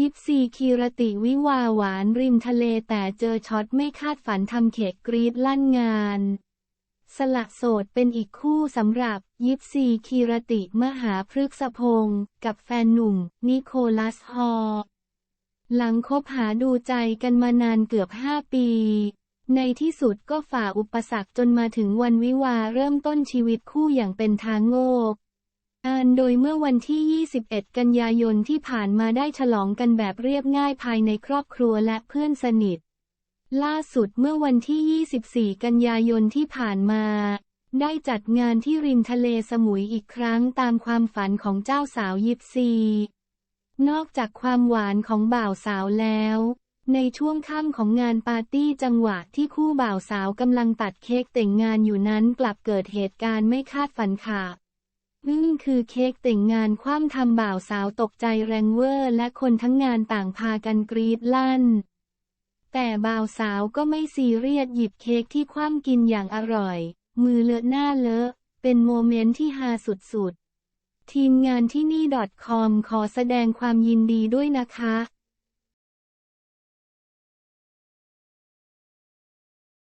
ยิปซีคีรติวิวาหวานริมทะเลแต่เจอช็อตไม่คาดฝันทำเขกกรีดลั่นงาน สละโสดเป็นอีกคู่สำหรับยิปซีคีรติมหาพฤกษพงศ์กับแฟนหนุ่ม นิโคลัสฮอร์หลังคบหาดูใจกันมานานเกือบ 5 ปี ในที่สุดก็ฝ่าอุปสรรคจนมาถึงวันวิวาเริ่มต้นชีวิตคู่อย่างเป็นทางโงก อ่านโดยเมื่อวันที่ 21 กันยายนที่ผ่านมาได้ฉลองกันแบบเรียบง่ายภายในครอบครัวและเพื่อนสนิท ล่าสุดเมื่อวันที่ 24 กันยายนที่ผ่านมา ได้จัดงานที่ริมทะเลสมุยอีกครั้งตามความฝันของเจ้าสาวยิปซี นอกจากความหวานของบ่าวสาวแล้ว ในช่วงค่ำของงานปาร์ตี้จังหวะที่คู่บ่าวสาวกำลังตัดเค้กแต่งงานอยู่นั้นกลับเกิดเหตุการณ์ไม่คาดฝันค่ะ อึ้งคือเค้กแต่งงานคว่ำทำบ่าวสาวตกใจแรงเวอร์ และคนทั้งงานต่างพากันกรีดลั่น แต่บ่าวสาวก็ไม่ซีเรียสหยิบเค้กที่คว่ำกินอย่างอร่อย มือเลอะหน้าเลอะ เป็นโมเมนต์ที่ฮาสุดๆ ทีมงานที่นี่ .com ขอแสดงความยินดีด้วยนะคะ